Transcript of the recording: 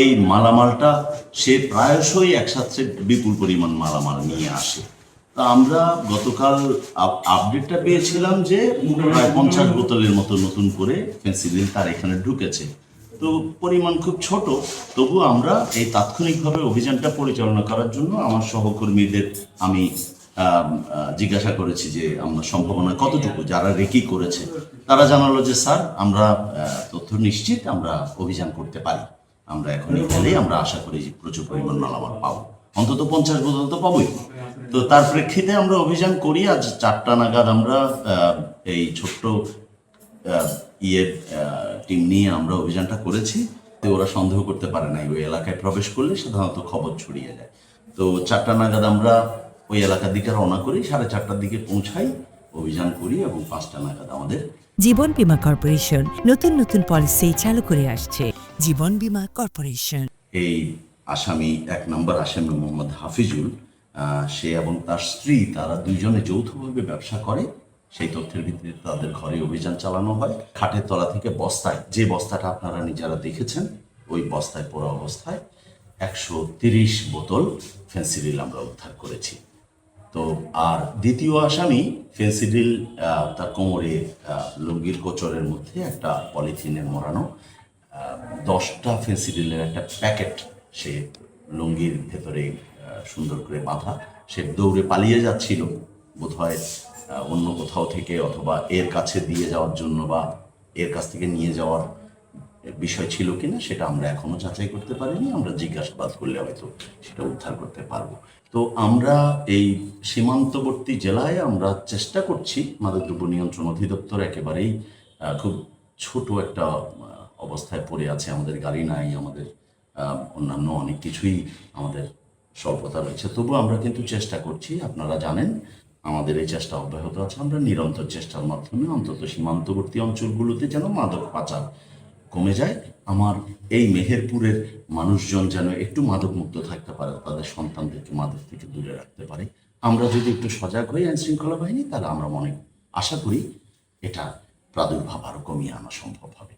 এই মালামালটা সে প্রায়শই একসাথে বিপুল পরিমাণ মালামাল নিয়ে আসে। তা আমরা গতকাল আপডেটটা পেয়েছিলাম যে প্রায় পঞ্চাশ বোতলের মতো নতুন করে ফেন্সিডিল তার এখানে ঢুকেছে। তো পরিমাণ খুব ছোট, তবু আমরা এই তাৎক্ষণিকভাবে অভিযানটা পরিচালনা করার জন্য আমার সহকর্মীদের আমি জিজ্ঞাসা করেছি যে আমরা সম্ভাবনা কতটুকু? যারা রেকি করেছে, তারা জানালো যে, স্যার, আমরা তথ্য নিশ্চিত আমরা অভিযান করতে পারি। আমরা এখন গেলেই আমরা আশা করি যে প্রচুর পরিমাণ মালামাল পাবো। অন্তত পঞ্চাশ বোতল তো পাবোই। তো তার প্রেক্ষিতে আমরা অভিযান করি। আজ চারটা নাগাদ আমরা এই ছোট্ট ইয়ে টিম নিয়ে আমরা অভিযানটা করেছি। তো ওরা সন্দেহ করতে পারে না ওই এলাকায় প্রবেশ করলে সাধারণত খবর ছড়িয়ে যায়। তো চারটা নাগাদ আমরা ওই এলাকার দিকে রওনা করি সাড়ে চারটার দিকে পৌঁছাই অভিযান করি এবং পাঁচটা নাগাদ আমাদের জীবন বীমা কর্পোরেশন নতুন নতুন পলিসি চালু করে আসছে। জীবন বীমা কর্পোরেশন। এই আসামি এক নম্বর আসামি মোহাম্মদ হাফিজুল সে এবং তার স্ত্রী তারা দুইজনে যৌথভাবে ব্যবসা করে। সেই তথ্যের ভিত্তিতে তাদের ঘরে অভিযান চালানো হয়। খাটের তলা থেকে বস্তায় যে বস্তাটা আপনারা নিজেরা দেখেছেন ওই বস্তায় পড়া অবস্থায় একশো তিরিশ বোতল ফেন্সিডিল আমরা উদ্ধার করেছি। তো আর দ্বিতীয় আসামি ফেন্সিডিল তার কোমরে লুঙ্গির কোচরের মধ্যে একটা পলিথিনে আহ, দশটা ফেন্সিডিলের একটা প্যাকেট সে লুঙ্গির ভেতরে সুন্দর করে বাঁধা। সে দৌড়ে পালিয়ে যাচ্ছিল বোধহয় অন্য কোথাও থেকে অথবা এর কাছে দিয়ে যাওয়ার জন্য বা এর কাছ থেকে নিয়ে যাওয়ার বিষয় ছিল কিনা সেটা আমরা এখনও যাচাই করতে পারিনি, আমরা জিজ্ঞাসাবাদ করলে হয়তো সেটা উদ্ধার করতে পারব। তো আমরা এই সীমান্তবর্তী জেলায় আমরা চেষ্টা করছি মাদকদ্রব্য নিয়ন্ত্রণ অধিদপ্তর একেবারেই খুব ছোট একটা অবস্থায় পড়ে আছে। আমাদের গাড়ি নাই, আমাদের অন্যান্য অনেক কিছুই আমাদের স্বল্পতা রয়েছে। তবু আমরা কিন্তু চেষ্টা করছি, আপনারা জানেন, আমাদের এই চেষ্টা অব্যাহত আছে। আমরা নিরন্তর চেষ্টার মাধ্যমে অন্তত সীমান্তবর্তী অঞ্চলগুলোতে যেন মাদক পাচার কমে যায়। আমার এই মেহেরপুরের মানুষজন যেন একটু মাদক মুক্ত থাকতে পারে, তাদের সন্তানদেরকে মাদক থেকে দূরে রাখতে পারে। আমরা যদি একটু সজাগ হই আইন শৃঙ্খলা বাহিনী, তাহলে আমরা মনে আশা করি এটা প্রাদুর্ভাব আরও কমিয়ে আনা সম্ভব হবে।